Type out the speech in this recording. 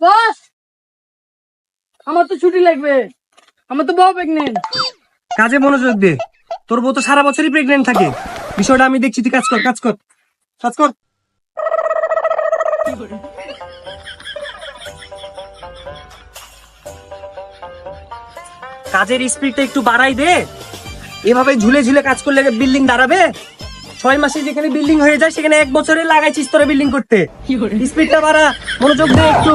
বস! আমার তো ছুটি লাগবে। আমার তো বউ প্রেগনেন্ট কাজে মনোযোগ দে। তোর বউ তো সারা বছরই প্রেগনেন্ট থাকে। বিষয়টা আমি দেখছি, তুই কাজ কর কাজ কর। কাজ কর। কাজের স্পিডটা একটু বাড়াই দে। এভাবে ঝুলে ঝুলে কাজ করলে বিল্ডিং দাঁড়াবে? ছয় মাসে যেখানে বিল্ডিং হয়ে যায় সেখানে এক বছরে লাগাইছিস তোরা বিল্ডিং করতে। স্পিডটা বাড়া মনোযোগ দে একটু।